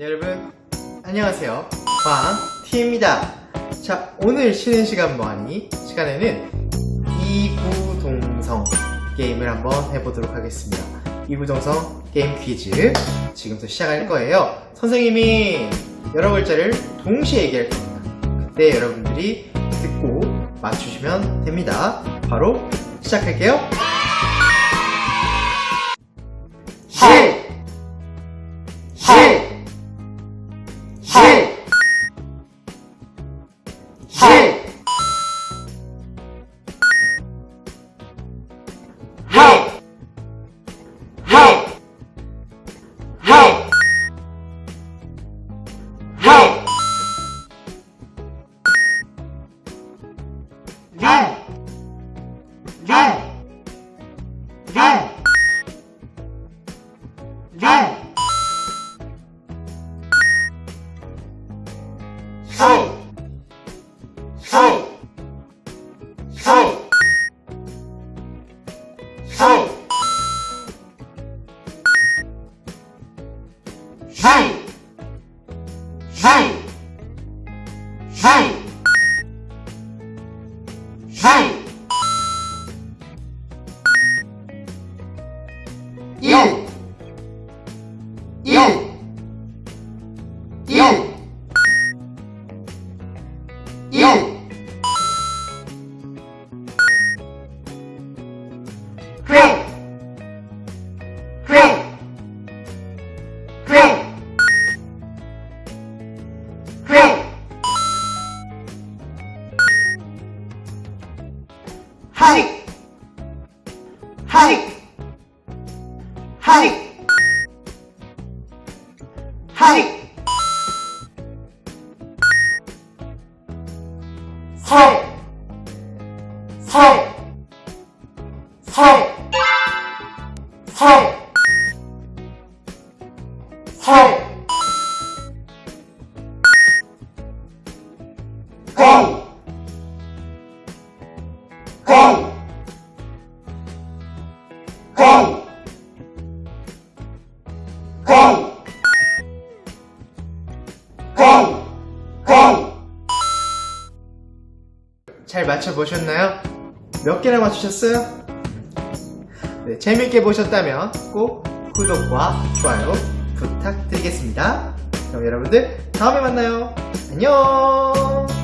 여러분 안녕하세요. 광티입니다. 자 오늘 쉬는 시간 뭐하니? 시간에는 이구동성 게임을 한번 해보도록 하겠습니다. 이구동성 게임 퀴즈 지금부터 시작할 거예요. 선생님이 여러 글자를 동시에 얘기할 겁니다. 그때 여러분들이 듣고 맞추시면 됩니다. 바로 시작할게요 란, 란. 소, 소, 소, 소, 시, 시, 시, 시, 일, 일, 일, 일 회, 회, 회, 회, 하식, 하식, 하식, 하식, 설, 설, 설, 설, 설, 공, 공, 공, 공, 잘 맞춰보셨나요? 몇 개나 맞추셨어요? 네, 재밌게 보셨다면 꼭 구독과 좋아요 부탁드리겠습니다. 그럼 여러분들 다음에 만나요. 안녕!